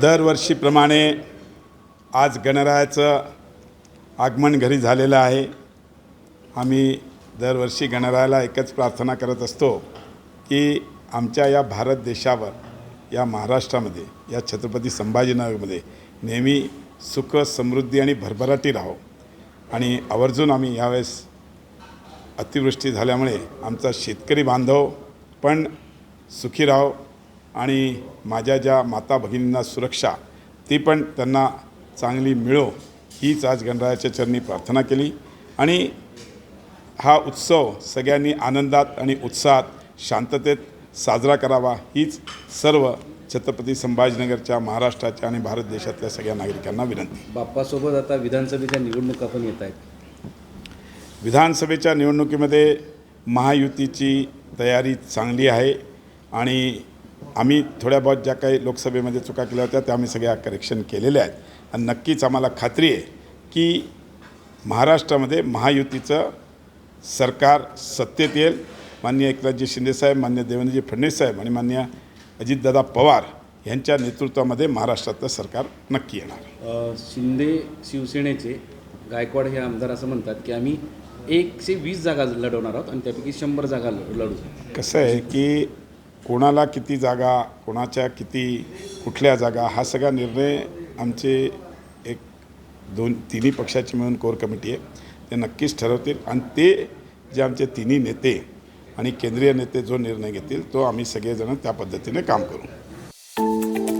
दरवर्षीप्रमाणे आज गणरायाचं आगमन घरी झालेलं आहे. आम्ही दरवर्षी गणरायाला एकच प्रार्थना करत असतो की आमच्या या भारत देशावर या महाराष्ट्रामध्ये या छत्रपती संभाजीनगरमध्ये नेहमी सुख समृद्धी आणि भरभराटी राहो. आणि आवर्जून आम्ही यावेळेस अतिवृष्टी झाल्यामुळे आमचा शेतकरी बांधव पण सुखी राहो. आणि माझ्या ज्या माता भगिनींना सुरक्षा ती पण त्यांना चांगली मिळो हीच आज गणरायाच्या चरणी प्रार्थना केली. आणि हा उत्सव सगळ्यांनी आनंदात आणि उत्साहात शांततेत साजरा करावा हीच सर्व छत्रपती संभाजीनगरच्या महाराष्ट्राच्या आणि भारत देशातल्या सगळ्या नागरिकांना विनंती. बाप्पासोबत आता विधानसभेच्या निवडणुका पण येत आहेत. विधानसभेच्या निवडणुकीमध्ये महायुतीची तयारी चांगली आहे आणि आम्ही थोड्या बहुत ज्या काही लोकसभेमध्ये चुका केल्या होत्या त्या आम्ही सगळ्या करेक्शन केलेल्या आहेत. आणि नक्कीच आम्हाला खात्री आहे की महाराष्ट्रामध्ये महायुतीचं सरकार सत्तेत येईल. माननीय एकनाथजी शिंदेसाहेब मान्य देवेंद्रजी फडणवीस साहेब आणि मान्य अजितदादा पवार यांच्या नेतृत्वामध्ये महाराष्ट्रातलं सरकार नक्की येणार शिंदे शिवसेनेचे गायकवाड हे आमदार असं म्हणतात की आम्ही एकशे वीस जागा लढवणार आहोत आणि त्यापैकी शंभर जागा लढू. कसं आहे की कोणाला किती जागा कोणाच्या किती कुठल्या जागा हा सगळा निर्णय आमचे एक दोन तिन्ही पक्षाची मिळून कोर कमिटी आहे. ते नक्कीच ठरवतील. आणि ते जे आमचे तिन्ही नेते आणि केंद्रीय नेते जो निर्णय घेतील तो आम्ही सगळेजण त्या पद्धतीने काम करू.